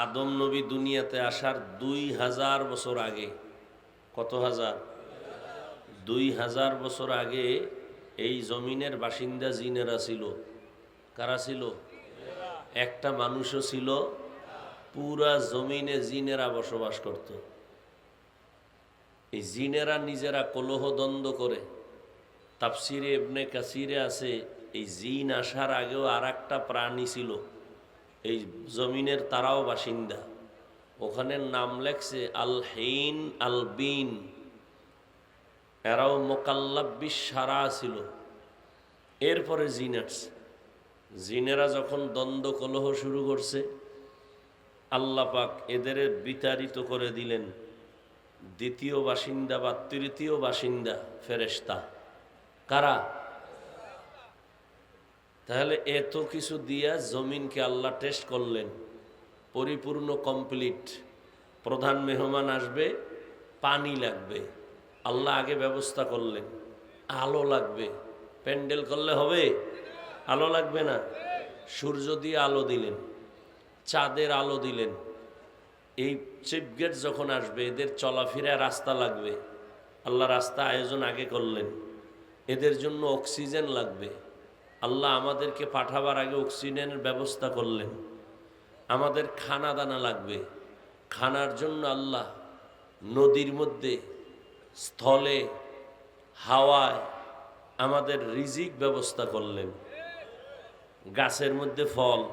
আদম নবী দুনিয়াতে আসার দুই হাজার বছর আগে, কত হাজার? দুই হাজার বছর আগে এই জমিনের বাসিন্দা জিনেরা ছিল। কারা ছিল? একটা মানুষও ছিল। পুরা জমিনে জিনেরা বসবাস করত। এই জিনেরা নিজেরা কলহ দ্বন্দ্ব করে। তাপসিরে এবনে কাসিরে আছে, এই জিন আসার আগেও আর একটা প্রাণী ছিল। এই জমিনের তারাও বাসিন্দা। ওখানে নাম লেখছে আল হেইন আল বিন এরাও মোকাল্লাব্বিস সারা ছিল। এরপরে জিন আসছে জিনেরা যখন দ্বন্দ্ব কলহ শুরু করছে, আল্লাহ পাক এদের বিতাড়িত করে দিলেন। দ্বিতীয় বাসিন্দা বা তৃতীয় বাসিন্দা ফেরেশতা। কারা? তাহলে এত কিছু দিয়া জমিনকে আল্লাহ টেস্ট করলেন। পরিপূর্ণ কমপ্লিট প্রধান মেহমান আসবে, পানি লাগবে। আল্লাহ আগে ব্যবস্থা করলেন। আলো লাগবে। প্যান্ডেল করলে হবে? আলো লাগবে না? সূর্য দিয়ে আলো দিলেন। চাঁদের আলো দিলেন। এই চিফ গেট যখন আসবে, এদের চলাফেরা রাস্তা লাগবে। আল্লাহ রাস্তা আয়োজন আগে করলেন। এদের জন্য অক্সিজেন লাগবে। আল্লাহ আমাদেরকে পাঠাবার আগে অক্সিজেনের ব্যবস্থা করলেন। আমাদের খানা দানা লাগবে। খানার জন্য আল্লাহ নদীর মধ্যে, স্থলে, হাওয়ায় আমাদের রিজিক ব্যবস্থা করলেন। গাছের মধ্যে ফল।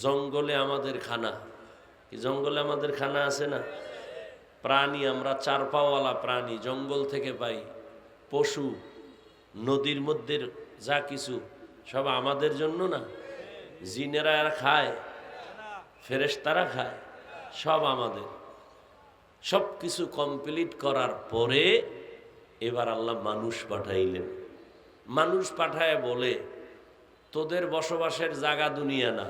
জঙ্গলে আমাদের খানা। কি জঙ্গলে আমাদের খানা আছে না? প্রাণী, আমরা চারপাওয়ালা প্রাণী, জঙ্গল থেকে পাই। পশু, নদীর মধ্যে যা কিছু, সব আমাদের জন্য না। জিনেরা আর খায়, ফেরেশতারা খায়, সব আমাদের। সব কিছু কমপ্লিট করার পরে এবার আল্লাহ মানুষ পাঠাইলেন। মানুষ পাঠায় বলে, তোদের বসবাসের জায়গা দুনিয়া না।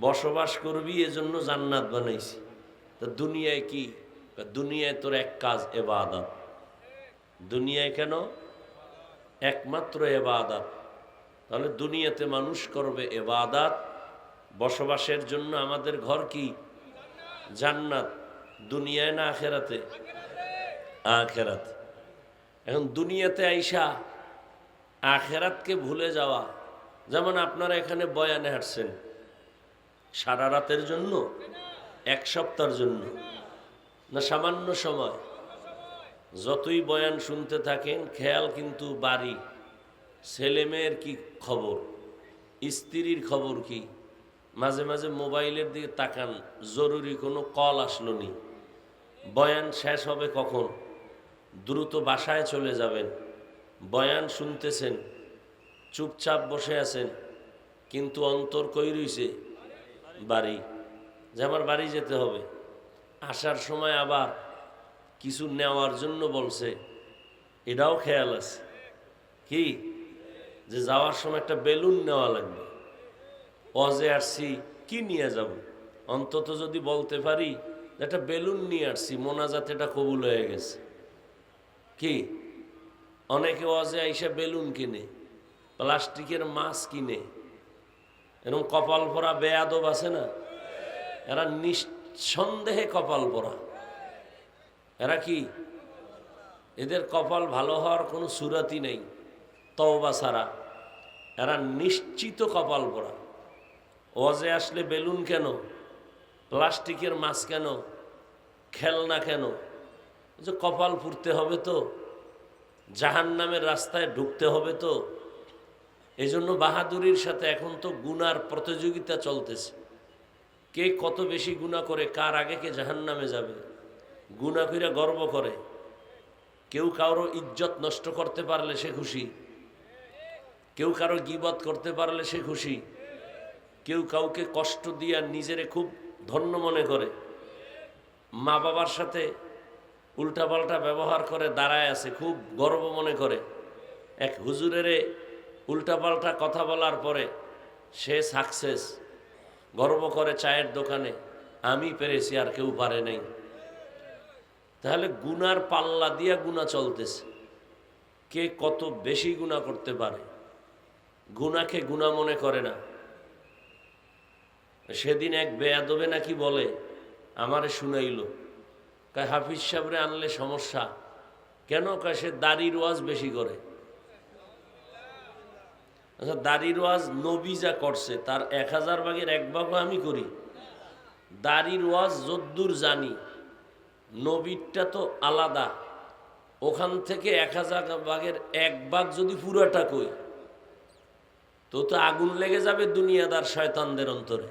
বসবাস করবি, এজন্য জান্নাত বানাইছি। তা দুনিয়ায় কি? দুনিয়ায় তোর এক কাজ, এবাদত। দুনিয়ায় কেন? একমাত্র এবাদাত। তাহলে দুনিয়াতে মানুষ করবে এবাদাত। বসবাসের জন্য আমাদের ঘর কি? জান্নাত। দুনিয়ায় না আখেরাতে? আখেরাত। এখন দুনিয়াতে আইসা আখেরাতকে ভুলে যাওয়া। যেমন আপনারা এখানে বয়ানে হাঁটছেন, সারা রাতের জন্য? এক সপ্তাহের জন্য? না সামান্য সময়? যতই বয়ান শুনতে থাকেন, খেয়াল কিন্তু বাড়ি। ছেলে মেয়ের কি খবর? স্ত্রীর খবর কি? মাঝে মাঝে মোবাইলের দিকে তাকান, জরুরি কোনো কল আসলো নি। বয়ান শেষ হবে কখন? দ্রুত বাসায় চলে যাবেন। বয়ান শুনতেছেন, চুপচাপ বসে আছেন, কিন্তু অন্তর কই রইছে? বাড়ি। যে আমার বাড়ি যেতে হবে। আসার সময় আবার কিছু নেওয়ার জন্য বলছে, এটাও খেয়াল আছে। কি? যে যাওয়ার সময় একটা বেলুন নেওয়া লাগবে। অজে আসছি, কি নিয়ে যাব? অন্তত যদি বলতে পারি একটা বেলুন নিয়ে আসছি, মোনাজাত এটা কবুল হয়ে গেছে। কি? অনেকে অজে আইসা বেলুন কিনে, প্লাস্টিকের মাছ কিনে। এরকম কপাল পরা বেয়াদব আছে না? এরা নিঃসন্দেহে কপাল পরা। এরা কি? এদের কপাল ভালো হওয়ার কোনো সুরাতি নেই, তওবা ছাড়া। এরা নিশ্চিত কপাল পরা ওয়াজে আসলে বেলুন কেন? প্লাস্টিকের মাছ কেন? খেলনা কেন? যে কপাল পুড়তে হবে তো জাহান নামের রাস্তায় ঢুকতে হবে তো। এই জন্য বাহাদুরির সাথে এখন তো গুনার প্রতিযোগিতা চলতেছে। কে কত বেশি গুণা করে, কার আগে কে জাহান নামে যাবে? গুণা কইরা গর্ব করে। কেউ কারও ইজ্জত নষ্ট করতে পারলে সে খুশি। কেউ কারও গিবত করতে পারলে সে খুশি। কেউ কাউকে কষ্ট দিয়া নিজেরে খুব ধন্য মনে করে। মা বাবার সাথে উল্টাপাল্টা ব্যবহার করে দাঁড়ায় আছে, খুব গর্ব মনে করে। এক হুজুরেরে উল্টাপাল্টা কথা বলার পরে সে সাকসেস, গর্ব করে চায়ের দোকানে, আমি পেরেছি আর কেউ পারে নাই। তাহলে গুনার পাল্লা দিয়া গুণা চলতেছে। কে কত বেশি গুণা করতে পারে? গুনাকে গুণা মনে করে না। সেদিন এক বেয়াদবে নাকি বলে, আমারে শুনাইল। কয়, হাফিজ সাহেবরে আনলে সমস্যা। কেন? কয়, সে দাড়ির ওয়াজ বেশি করে। আচ্ছা দাড়ির ওয়াজ নবী যা করছে, তার এক হাজার ভাগের এক ভাগও আমি করি। দাড়ির ওয়াজ যদ্দূর জানি। নবীরটা তো আলাদা। ওখান থেকে এক হাজার ভাগের এক ভাগ যদি পুরাটা কই, তো তো আগুন লেগে যাবে দুনিয়াদার শয়তানদের অন্তরে।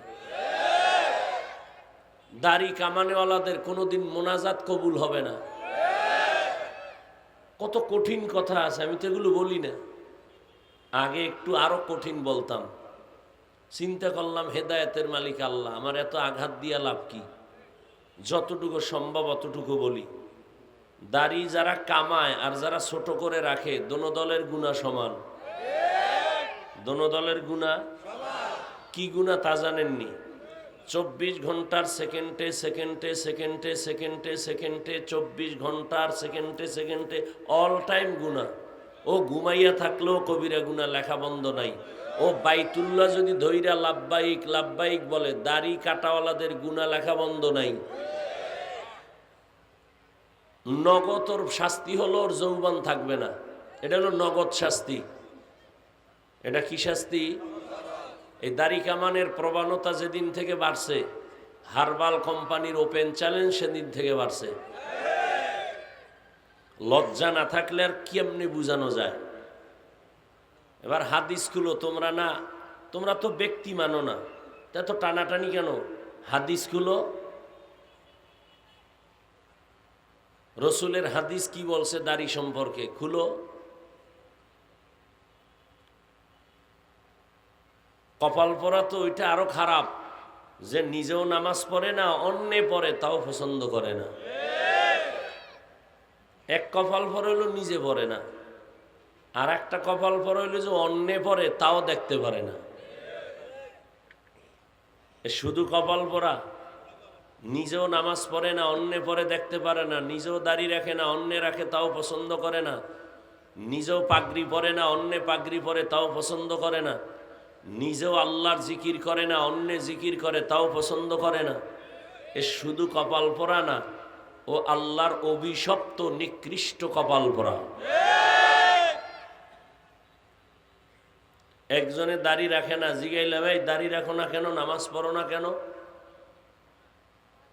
দাড়ি কামানেওয়ালাদের কোনোদিন মোনাজাত কবুল হবে না। কত কঠিন কথা আছে, আমি তো এগুলো বলি না। আগে একটু আরও কঠিন বলতাম। চিন্তা করলাম, হেদায়তের মালিক আল্লাহ, আমার এত আঘাত দিয়া লাভ কি? যতটুকু সম্ভব অতটুকু বলি। দাড়ি যারা কামায় আর যারা ছোট করে রাখে, দোনো দলের গুণা সমান। দোনো দলের গুণা? কি গুণা তা জানেননি? চব্বিশ ঘণ্টার সেকেন্ডে সেকেন্ডে সেকেন্ডে সেকেন্ডে সেকেন্ডে, চব্বিশ ঘণ্টার সেকেন্ডে সেকেন্ডে অল টাইম গুণা। ও ঘুমাইয়া থাকলেও কবিরা গুণা লেখা বন্ধ নাই। ও বাইতুল্লাহ যদি ধৈরা লাভবাহিক লাভবাহিক বলে, দাড়ি কাটাওয়ালাদের গুণা লেখা বন্ধ নাই। নগদ ওর শাস্তি হলো, ওর যৌবন থাকবে না। এটা হলো নগদ শাস্তি। এটা কি শাস্তি? এই দাড়ি কামানের প্রবণতা যেদিন থেকে বাড়ছে, হারবাল কোম্পানির ওপেন চ্যালেঞ্জ সেদিন থেকে বাড়ছে। লজ্জা না থাকলে আর কেমনি বুঝানো যায়? এবার হাদিসগুলো তোমরা না, তোমরা তো ব্যক্তি মানো না। তা তো টানাটানি কেন? হাদিসগুলো রসুলের হাদিস কি বলছে দাড়ি সম্পর্কে? খুলো। কপাল পরা তো ওইটা আরও খারাপ, যে নিজেও নামাজ পড়ে না, অন্যে পড়ে, তাও পছন্দ করে না। এক কপাল পরে হইল নিজে পড়ে না। আর একটা কপাল পরে হইল যে অন্যে পড়ে তাও দেখতে পারে না। শুধু কপাল পরা, নিজেও নামাজ পড়ে না, অন্যে পরে দেখতে পারে না, নিজেও দাড়ি রাখে না, অন্যে রাখে তাও পছন্দ করে না, নিজেও পাগড়ি পরে না, অন্যে পাগড়ি পরে তাও পছন্দ করে না, নিজেও আল্লাহর জিকির করে না, অন্যে জিকির করে তাও পছন্দ করে না। এ শুধু কপাল পরা না, ও আল্লাহর অভিশপ্ত নিকৃষ্ট কপাল পরা। একজনে দাড়ি রাখে না, জিগাইলে ভাই দাড়ি রাখো না কেন? নামাজ পড়ো না কেন?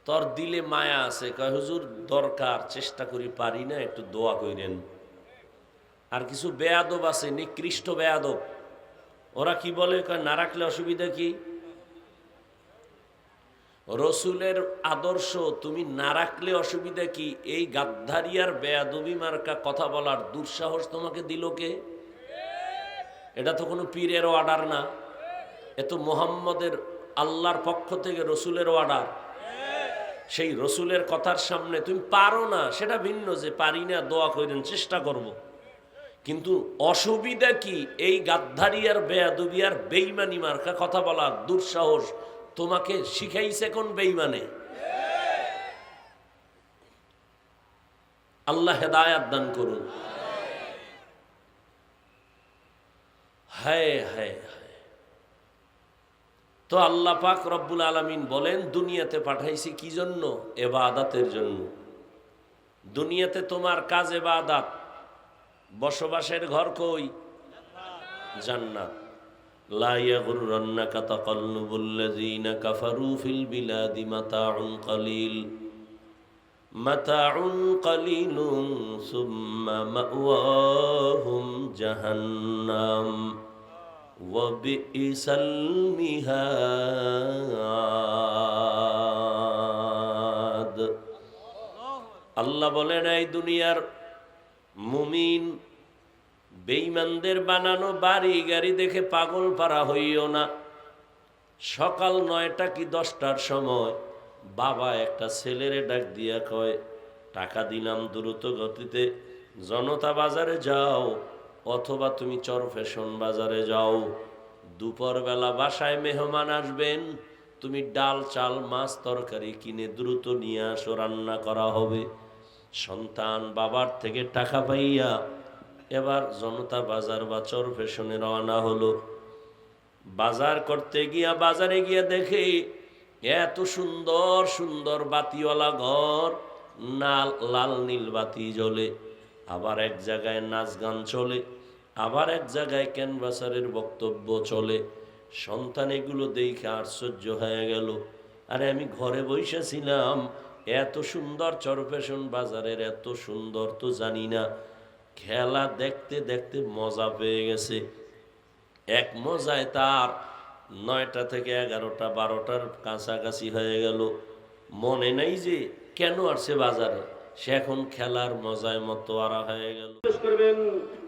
তোর দিলে মায়া আছে। কয়, হুজুর, দরকার, চেষ্টা করি, পারি না, একটু দোয়া কইরেন। আর কিছু বেয়াদব আছে, নিকৃষ্ট বেয়াদব। ওরা কি বলে? কয়, না রাখলে অসুবিধা কি? রসুলের আদর্শ, তুমি না রাখলে অসুবিধা কি? এই গাদ্ধারিয়ার বেয়াদবি মার্কা কথা বলার দুঃসাহস তোমাকে দিল কে? এটা তো কোনো পীরের অর্ডার না। এ তো মোহাম্মদের আল্লাহর পক্ষ থেকে রসুলের অর্ডার সেই রসুলের কথার সামনে তুমি পারো না, সেটা ভিন্ন যে পারি না, দোয়া করেন, চেষ্টা করব। কিন্তু অসুবিধা কি? এই গাদ্ধারিয়ার বেয়াদুবিয়ার বেইমানি মার্কা কথা বলা দুঃসাহস। তোমাকে শিখাইছে কোন বেইমানে আল্লাহ হেদায়াত দান করুন। হায় হায় তো আল্লাহ পাক রব্বুল আলমিন বলেন, দুনিয়াতে পাঠাইছি কি জন্য? এবাদাতের জন্য। দুনিয়াতে তোমার কাজ এবাদাত। বসবাসের ঘর কই? জান্নাত। লা সুম্মা জাহান্নাম। وبئس المهاد আল্লাহ বলেন এই দুনিয়ার মুমিন বেইমানদের বানানো বাড়ি গাড়ি দেখে পাগল পারা হইও না সকাল নয়টা কি দশটার সময় বাবা একটা ছেলেরে ডাক দিয়া কয় টাকা দিলাম দ্রুত গতিতে জনতা বাজারে যাও অথবা তুমি চর ফ্যাশন বাজারে যাও। দুপুরবেলা বাসায় মেহমান আসবেন। তুমি ডাল, চাল, মাছ, তরকারি কিনে দ্রুত নিয়ে আসো, রান্না করা হবে। সন্তান বাবার থেকে টাকা পাইয়া এবার জনতা বাজার বা চর ফ্যাশনে রওনা হলো। বাজার করতে গিয়া বাজারে গিয়া দেখে এত সুন্দর সুন্দর বাতিওয়ালা ঘর। না লাল নীল বাতি জ্বলে। আবার এক জায়গায় নাচ গান চলে। আবার এক জায়গায় ক্যানভাসারের বক্তব্য চলে, সন্তান এগুলো দেখে আশ্চর্য হয়ে গেল। আরে আমি ঘরে বসেছিলাম এত সুন্দর চরফেশন বাজারের, এত সুন্দর তো জানি না। খেলা দেখতে দেখতে মজা পেয়ে গেছে। এক মজায় তার নয়টা থেকে এগারোটা, বারোটার কাছাকাছি হয়ে গেল। মনে নাই যে কেন আসছে বাজারে, সে এখন খেলার মজায় মতো আরা হয়ে গেল। করবেন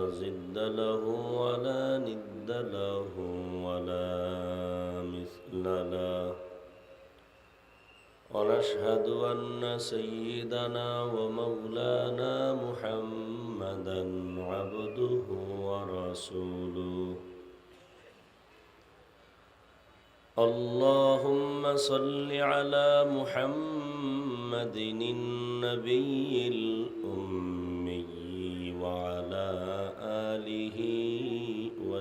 لا ضد له ولا ند له ولا مثل له ونشهد أن سيدنا ومولانا محمدا عبده ورسوله اللهم صل على محمد النبي الأمي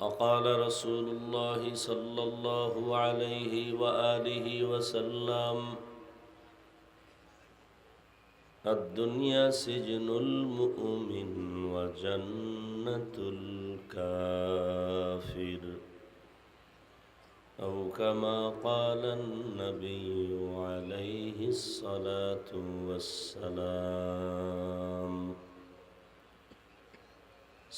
وقال رسول الله صلى الله عليه وآله وسلم الدنيا سجن المؤمن وجنة الكافر. أو كما قال النبي عليه الصلاة والسلام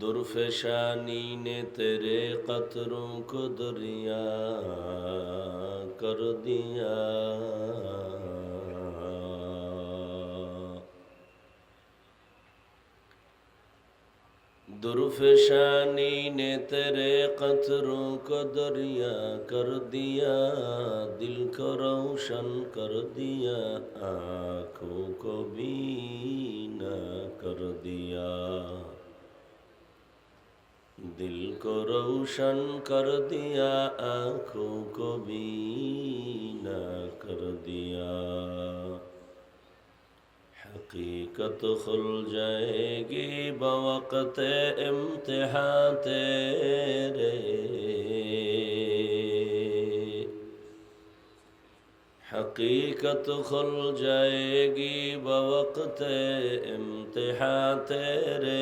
दुर्फेशानी ने तेरे कतरों को दरिया कर दिया दुर्फेशानी ने तेरे कतरों को दरिया कर दिया दिल को रोशन कर दिया आँखों को भी ना कर दिया दिल को रोशन कर दिया आंखों को बीना कर दिया हकीकत खुल जाएगी बवक़्त इम्तिहान तेरे हकीकत खुल जाएगी बवक़्त इम्तिहान तेरे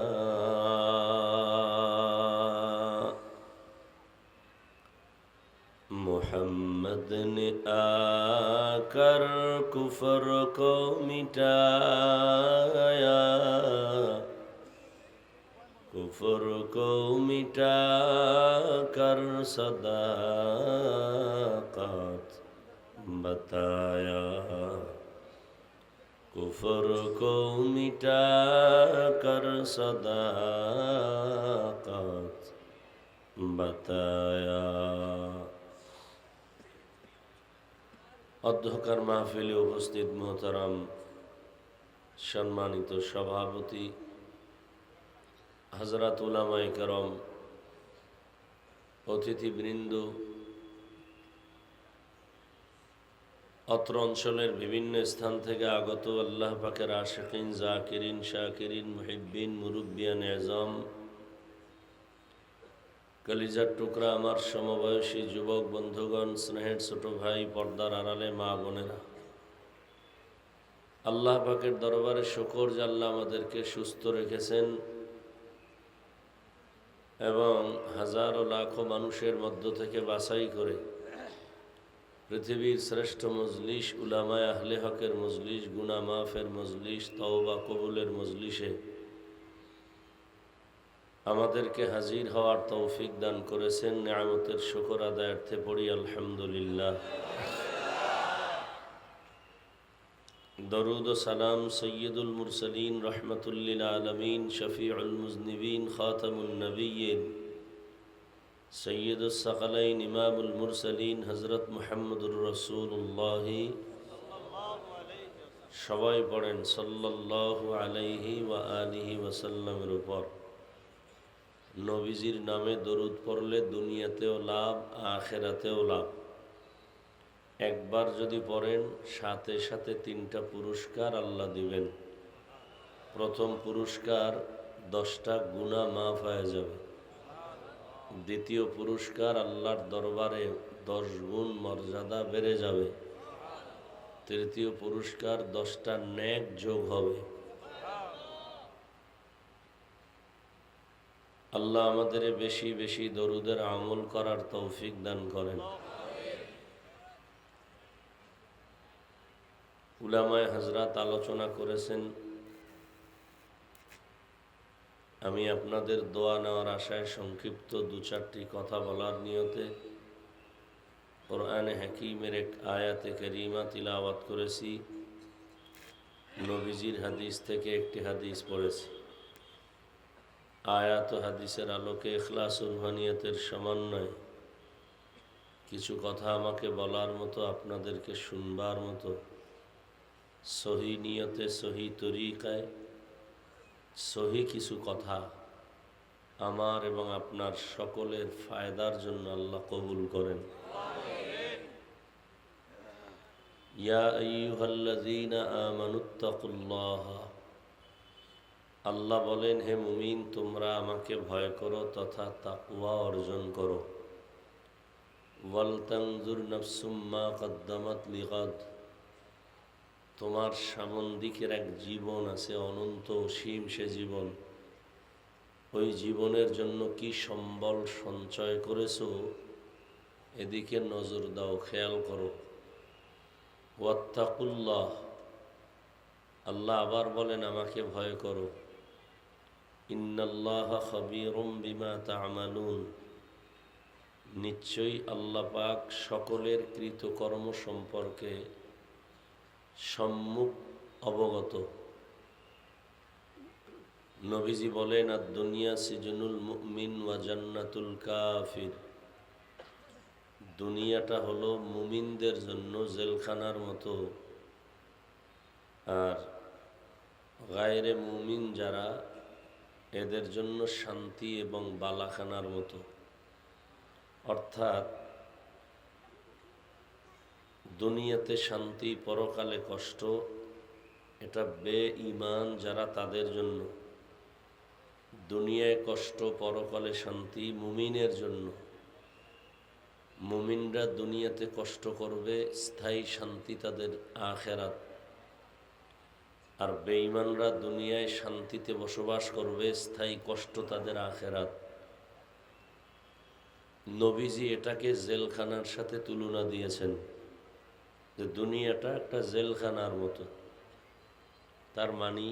आकर कुफर को मिटाया कुफर को मिटा कर सदाकत बताया कुफर को मिटा कर सदाकत बताया অধ্যকার মাহফিলে উপস্থিত মোহতারাম সম্মানিত সভাপতি হজরত উলামাই করম, অতিথিবৃন্দ, অত্র অঞ্চলের বিভিন্ন স্থান থেকে আগত আল্লাহ পাকের আশেকিন, জাকিরিন, শাকিরিন, মুহিব্বিন, মুরব্বিয়ান, এজম কলিজার টুকরা আমার সমবয়সী যুবক বন্ধুগণ, স্নেহের ছোট ভাই, পর্দার আড়ালে মা বোনেরা। আল্লাহ পাকের দরবারে শকর আল্লাহ আমাদেরকে সুস্থ রেখেছেন এবং হাজারো লাখো মানুষের মধ্য থেকে বাছাই করে পৃথিবীর শ্রেষ্ঠ মজলিস উলামায় আহলে হকের মজলিস গুনা মাফের তওবা কবুলের মজলিসে আমাদেরকে হাজির হওয়ার তৌফিক দান করেছেন, নিয়ামতের শুকর আদায়ার্থে পড়ি, আলহামদুলিল্লাহ। দরুদ সালাম সৈয়দুল মুরসলিন রহমতুল্লিল আলমিন, শফিউল মুজনিবিন খাতামুল নবীন সৈয়দুল সকলাইন, ইমামুল মুরসলিন হজরত মোহাম্মদুর রসুল্লাহ সবাই পড়েন, সাল্লাল্লাহু আলাইহি ওয়া আলিহি ওয়াসাল্লামের উপর। নবীজির নামে দরুদ পড়লে দুনিয়াতেও লাভ, আখেরাতেও লাভ। একবার যদি পড়েন, সাথে সাথে তিনটা পুরস্কার আল্লাহ দিবেন। প্রথম পুরস্কার দশটা গুণা মাফ হয়ে যাবে। দ্বিতীয় পুরস্কার আল্লাহর দরবারে দশ গুণ মর্যাদা বেড়ে যাবে। তৃতীয় পুরস্কার দশটা ন্যাক যোগ হবে। আল্লাহ আমাদের বেশি বেশি দরুদের আমল করার তৌফিক দান করেন। উলামায় হাজরাত আলোচনা করেছেন, আমি আপনাদের দোয়া নেওয়ার আশায় সংক্ষিপ্ত দু চারটি কথা বলার নিয়তে কোরআনে হাকিমের এক আয়াতে করিমা তিলাওয়াত করেছি, নবীজির হাদিস থেকে একটি হাদিস পড়েছি। আয়াত হাদিসের আলোকে এখলাস রুহানিয়তের সমন্বয় কিছু কথা আমাকে বলার মতো, আপনাদেরকে শুনবার মতো, সহি নিয়তে, সহি তরিকায় সহি কিছু কথা আমার এবং আপনার সকলের ফায়দার জন্য আল্লাহ কবুল করেন। ইয়া আইয়ুহাল্লাযীনা আমানুত্তাকুল্লাহ আল্লাহ বলেন, হে মুমিন, তোমরা আমাকে ভয় করো তথা তাকওয়া অর্জন করো। ওয়ালতানজুর নাফসুম্মা কদ্দামাত লিগাদ। তোমার সামন্দিকের এক জীবন আছে, অনন্ত অসীম সে জীবন। ওই জীবনের জন্য কি সম্বল সঞ্চয় করেছ? এদিকে নজর দাও, খেয়াল করো। ওয়াত্তাকুল্লাহ। আল্লাহ আবার বলেন, আমাকে ভয় করো। ইন্নাল্লাহ খবীরুম বিমা তা'মালুন। নিশ্চয়ই আল্লাহ পাক সকলের কৃতকর্ম সম্পর্কে সম্মুখ অবগত। নবীজি বলেন আর দুনিয়া সিজনুল মুমিন ওয়া জান্নাতুল কাফির। দুনিয়াটা হলো মুমিনদের জন্য জেলখানার মতো। আর গায়রে মুমিন যারা এদের জন্য শান্তি এবং বালাখানার মতো। অর্থাৎ দুনিয়াতে শান্তি, পরকালে কষ্ট, এটা বে ইমান যারা তাদের জন্য। দুনিয়ায় কষ্ট, পরকালে শান্তি, মুমিনের জন্য। মুমিনরা দুনিয়াতে কষ্ট করবে, স্থায়ী শান্তি তাদের আখেরাত। আর বেঈমানরা দুনিয়ায় শান্তিতে বসবাস করবে, স্থায়ী কষ্ট তাদের আখেরাত। নবীজি এটাকে জেলখানার সাথে তুলনা দিয়েছেন যে দুনিয়াটা একটা জেলখানার মতো। তার মানি,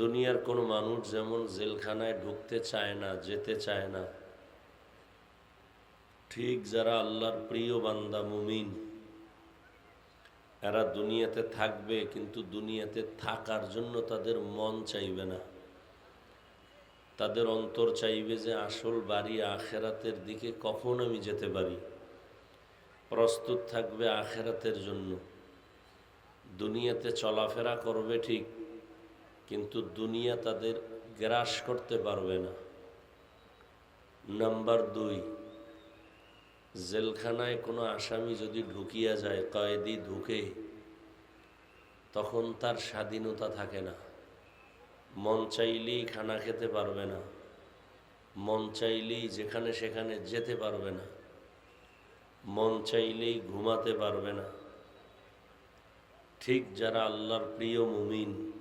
দুনিয়ার কোনো মানুষ যেমন জেলখানায় ঢুকতে চায় না, যেতে চায় না, ঠিক যারা আল্লাহর প্রিয় বান্দা, মুমিন এরা দুনিয়াতে থাকবে, কিন্তু দুনিয়াতে থাকার জন্য তাদের মন চাইবে না। তাদের অন্তর চাইবে যে আসল বাড়ি আখেরাতের দিকে কখন আমি যেতে পারি। প্রস্তুত থাকবে আখেরাতের জন্য। দুনিয়াতে চলাফেরা করবে ঠিক, কিন্তু দুনিয়া তাদের গ্রাস করতে পারবে না। নাম্বার দুই জেলখানায় কোনো আসামি যদি ঢুকিয়া যায়, কয়েদি ঢুকে, তখন তার স্বাধীনতা থাকে না। মন চাইলেই খানা খেতে পারবে না। মন চাইলেই যেখানে সেখানে যেতে পারবে না। মন চাইলেই ঘুমাতে পারবে না। ঠিক যারা আল্লাহর প্রিয় মুমিন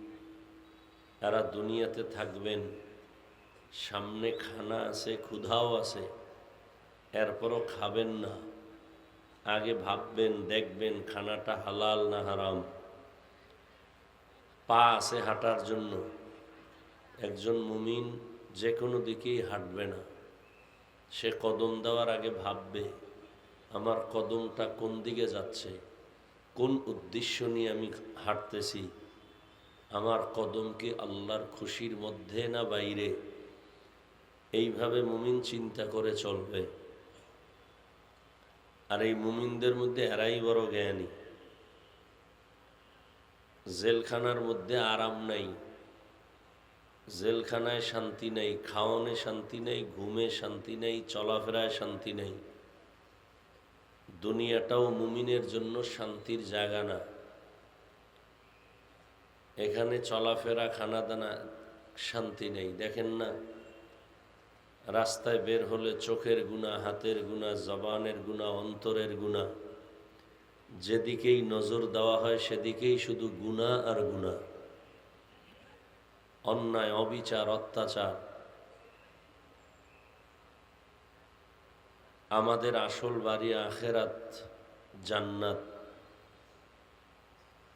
তারা দুনিয়াতে থাকবেন, সামনে খানা আছে, ক্ষুধাও আছে। এরপরও খাবেন না। আগে ভাববেন, দেখবেন খানাটা হালাল না হারাম। পা আছে হাঁটার জন্য। একজন মুমিন যে কোনো দিকেই হাঁটবে না। সে কদম দেওয়ার আগে ভাববে, আমার কদমটা কোন দিকে যাচ্ছে? কোন উদ্দেশ্য নিয়ে আমি হাঁটতেছি? আমার কদম কি আল্লাহর খুশির মধ্যে না বাইরে? এইভাবে মুমিন চিন্তা করে চলবে। আর এই মুমিনদের মধ্যে এরাই বড় জ্ঞানী। জেলখানার মধ্যে আরাম নাই। জেলখানায় শান্তি নেই, খাওয়ানে শান্তি নেই, ঘুমে শান্তি নেই, চলাফেরায় শান্তি নেই। দুনিয়াটাও মুমিনের জন্য শান্তির জায়গা না। এখানে চলাফেরা খানা দানা শান্তি নেই। দেখেন না রাস্তায় বের হলে চোখের গুণা, হাতের গুণা, জবানের গুণা, অন্তরের গুণা। যেদিকেই নজর দেওয়া হয় সেদিকেই শুধু গুণা আর গুণা। অন্যায়, অবিচার, অত্যাচার। আমাদের আসল বাড়ি আখেরাত জান্নাত।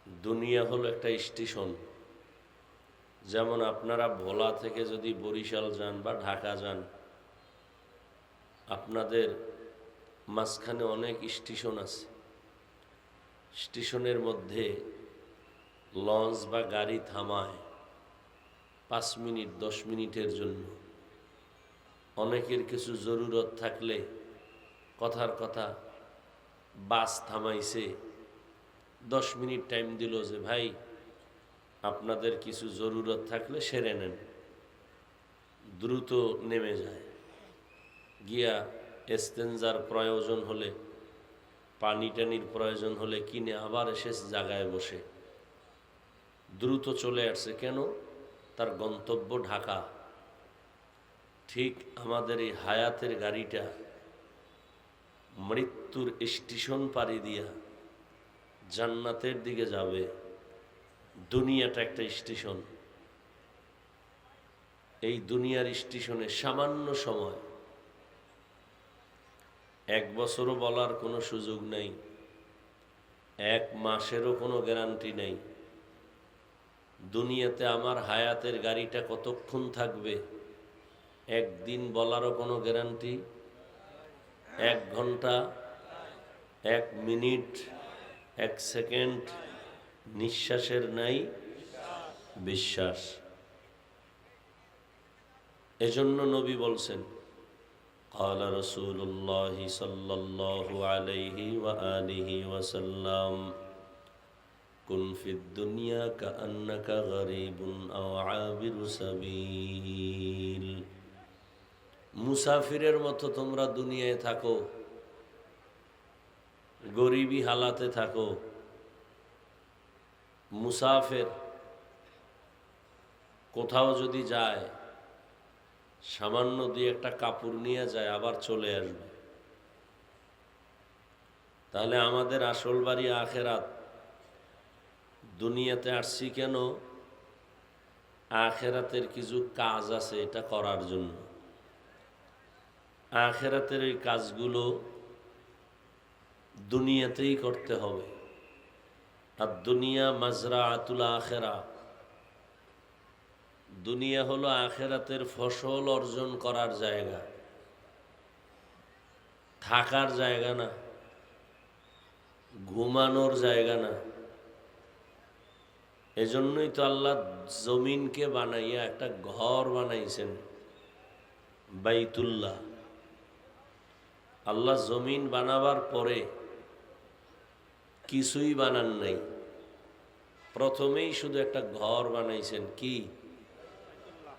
দুনিয়া হলো একটা স্টেশন। যেমন আপনারা ভোলা থেকে যদি বরিশাল যান বা ঢাকা যান আপনাদের মাঝখানে অনেক স্টেশন আছে। স্টেশনের মধ্যে লঞ্চ বা গাড়ি থামায় পাঁচ মিনিট, দশ মিনিটের জন্য। অনেকের কিছু জরুরত থাকলে কথার কথা বাস থামাইছে। দশ মিনিট টাইম দিল যে, ভাই, আপনাদের কিছু জরুরত থাকলে সেরে নেন। দ্রুত নেমে যায়। গিয়া এস্তেঞ্জার প্রয়োজন হলে পানি টানির প্রয়োজন হলে কিনে আবার এসে জায়গায় বসে। দ্রুত চলে আসছে কেন? তার গন্তব্য ঢাকা। ঠিক আমাদের এই হায়াতের গাড়িটা মৃত্যুর স্টেশন পাড়ি দিয়া জান্নাতের দিকে যাবে। দুনিয়াটা একটা স্টেশন। এই দুনিয়ার স্টেশনে সামান্য সময় এক বছরও বলার কোনো সুযোগ নেই। এক মাসেরও কোনো গ্যারান্টি নেই। দুনিয়াতে আমার হায়াতের গাড়িটা কতক্ষণ থাকবে? একদিন বলারও কোনো গ্যারান্টি? এক ঘণ্টা? এক মিনিট? এক সেকেন্ড? নিঃশ্বাসের নাই? বিশ্বাস। এজন্য নবী বলছেন قال رسول الله صلى الله عليه وآله وسلم كن في الدنيا كأنك غريب أو عابر سبيل মুসাফিরের মতো তোমরা দুনিয়ায় থাকো গরিবী হালাতে থাকো মুসাফের কোথাও যদি যায় সামান্য দিয়ে একটা কাপড় নিয়ে যায়, আবার চলে আসবে। তাহলে আমাদের আসল বাড়ি আখেরাত। দুনিয়াতে আসছি কেন? আখেরাতের কিছু কাজ আছে এটা করার জন্য। আখেরাতের এই কাজগুলো দুনিয়াতেই করতে হবে। আর দুনিয়া মাজরা আতুলা আখেরা দুনিয়া হলো আখেরাতের ফসল অর্জন করার জায়গা। থাকার জায়গা না। ঘুমানোর জায়গা না। এজন্যই তো আল্লাহ জমিনকে বানাইয়া একটা ঘর বানাইছেন, বাইতুল্লাহ। আল্লাহ জমিন বানাবার পরে কিছুই বানান নাই। প্রথমেই শুধু একটা ঘর বানাইছেন, কি?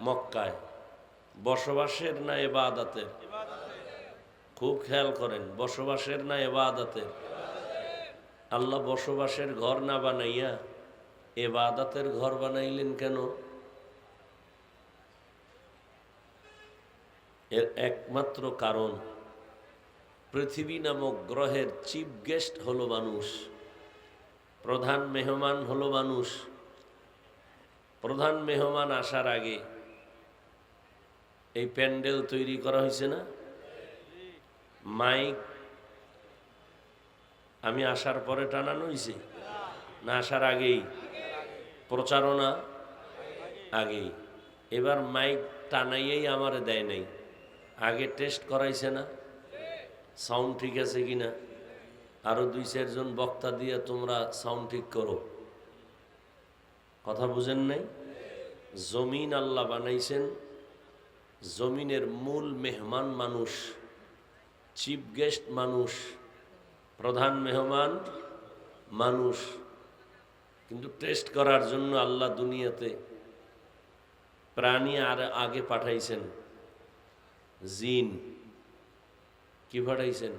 মক্কায়। বসবাসের না এবাদাতের। খুব খেয়াল করেন, বসবাসের না এবাদাতের। আল্লাহ বসবাসের ঘর না বানাইয়া এবাদাতের ঘর বানাইলেন কেন? এর একমাত্র কারণ, পৃথিবী নামক গ্রহের চিফ গেস্ট হলো মানুষ, প্রধান মেহমান হলো মানুষ। প্রধান মেহমান আসার আগে এই প্যান্ডেল তৈরি করা হয়েছে না? মাইক আমি আসার পরে টানানো হয়েছে? না, আসার আগেই? প্রচারণা আগেই। এবার মাইক টানাইয়েই আমার দেয় নাই। আগে টেস্ট করাইছে না? সাউন্ড ঠিক আছে কি না আরও দুই চারজন বক্তা দিয়ে তোমরা সাউন্ড ঠিক করো। কথা বুঝেন নাই? জমিন আল্লাহ বানাইছেন। জমিনের মূল মেহমান মানুষ, চিফ গেস্ট মানুষ, প্রধান মেহমান মানুষ। কিন্তু টেস্ট করার জন্য আল্লাহ দুনিয়াতে প্রাণী আর আগে পাঠাইছেন, জিন। কি পাঠাইছেন?